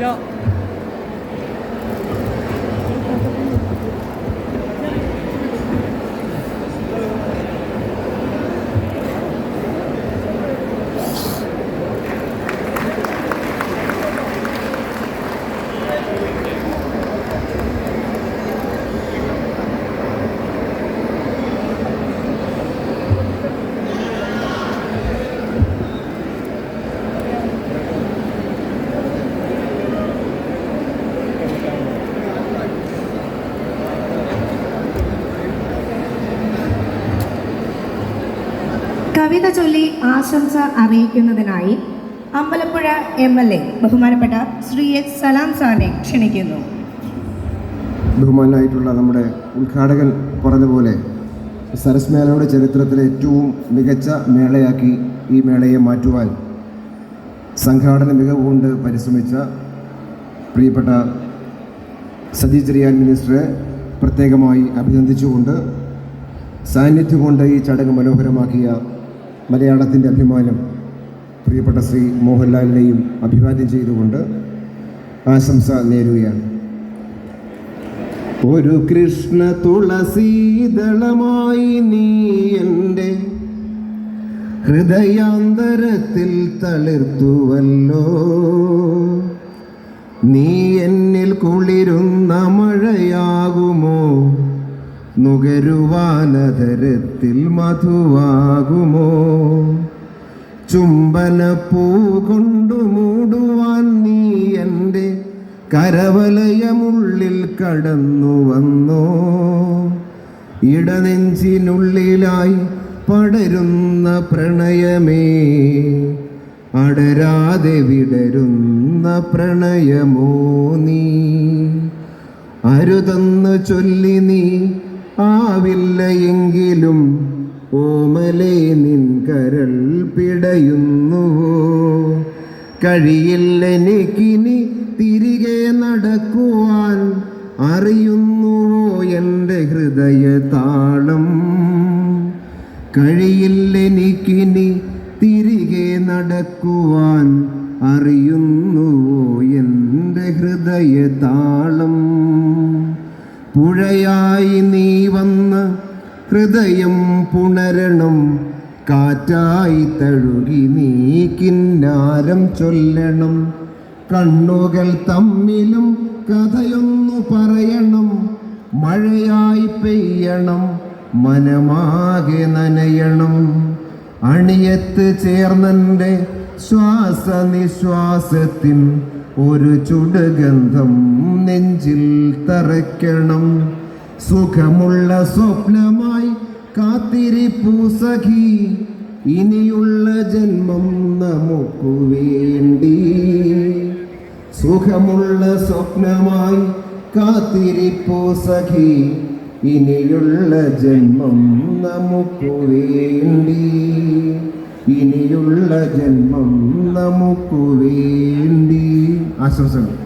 아시죠? കവിത ചൊല്ലി ആശംസ അറിയിക്കുന്നതിനായി അമ്പലപ്പുഴ എം എൽ എ ബഹുമാനപ്പെട്ട ശ്രീ എച്ച് സലാം സാറിനെ ക്ഷണിക്കുന്നു. ബഹുമാനായിട്ടുള്ള നമ്മുടെ ഉദ്ഘാടകൻ പറഞ്ഞതുപോലെ സരസ് മേളയുടെ ചരിത്രത്തിലെ ഏറ്റവും മികച്ച മേളയാക്കി ഈ മേളയെ മാറ്റുവാൻ സംഘാടന മികവ് കൊണ്ട് പരിശ്രമിച്ച പ്രിയപ്പെട്ട സജി ചെറിയാൻ മിനിസ്റ്ററെ പ്രത്യേകമായി അഭിനന്ദിച്ചുകൊണ്ട് സാന്നിധ്യം കൊണ്ട് ഈ ചടങ്ങ് മനോഹരമാക്കിയ മലയാളത്തിന്റെ അഭിമാനം പ്രിയപ്പെട്ട ശ്രീ മോഹൻലാലിനെയും അഭിവാദ്യം ചെയ്തുകൊണ്ട് ആശംസ നേരുകയാണ്. ഒരു കൃഷ്ണ തുളസീതളമായി നീ എന്റെ ഹൃദയാന്തരത്തിൽ തളിർത്തുവല്ലോ. നീ എന്നിൽ കുളിരുന്ന മഴയാകുമോ? നുകരുവാനതരത്തിൽ മധുവാകുമോ? ചുംബനപ്പൂ കൊണ്ടു മൂടുവാൻ നീ എന്റെ കരവലയമുള്ളിൽ കടന്നു വന്നോ? ഇടനെഞ്ചിനുള്ളിലായി പടരുന്ന പ്രണയമേ അടരാതെ വിടരുന്ന പ്രണയമോ നീ? അരുതെന്ന് ചൊല്ലി നീ ആവില്ല എങ്കിലും ഓമലേ നിൻ കരൾ പിടയുന്നുവോ കഴിയില്ലെനിക്കിനി തിരികെ നടക്കുവാൻ അറിയുന്നുവോ എന്റെ ഹൃദയ താളം കഴിയില്ല കഴിയില്ലെനിക്കിനി തിരികെ നടക്കുവാൻ അറിയുന്നുവോ എന്റെ ഹൃദയ താളം പുഴയായി നീ വന്ന് ഹൃദയം പുണരണം കാറ്റായി തഴുകി നീ കിന്നാരം ചൊല്ലണം. കണ്ണുകൾ തമ്മിലും കഥയൊന്നു പറയണം മഴയായി പെയ്യണം മനമാകെ നനയണം. അണിയത്ത് ചേർന്നെന്റെ ശ്വാസനിശ്വാസത്തിൻ ഒരു ചുടുഗന്ധം നെഞ്ചിൽ തറയ്ക്കണം. സുഖമുള്ള സ്വപ്നമായി കാത്തിരിപ്പൂ സഖി. ഇനിയുള്ള ജന്മം നമുക്കു വേണ്ടി. സുഖമുള്ള സ്വപ്നമായി കാത്തിരിപ്പൂ സഖി. ഇനിയുള്ള ജന്മം നമുക്കു വേണ്ടി. ഇനിയുള്ള ജന്മം നമുക്കു വേണ്ടി. 啊是不是？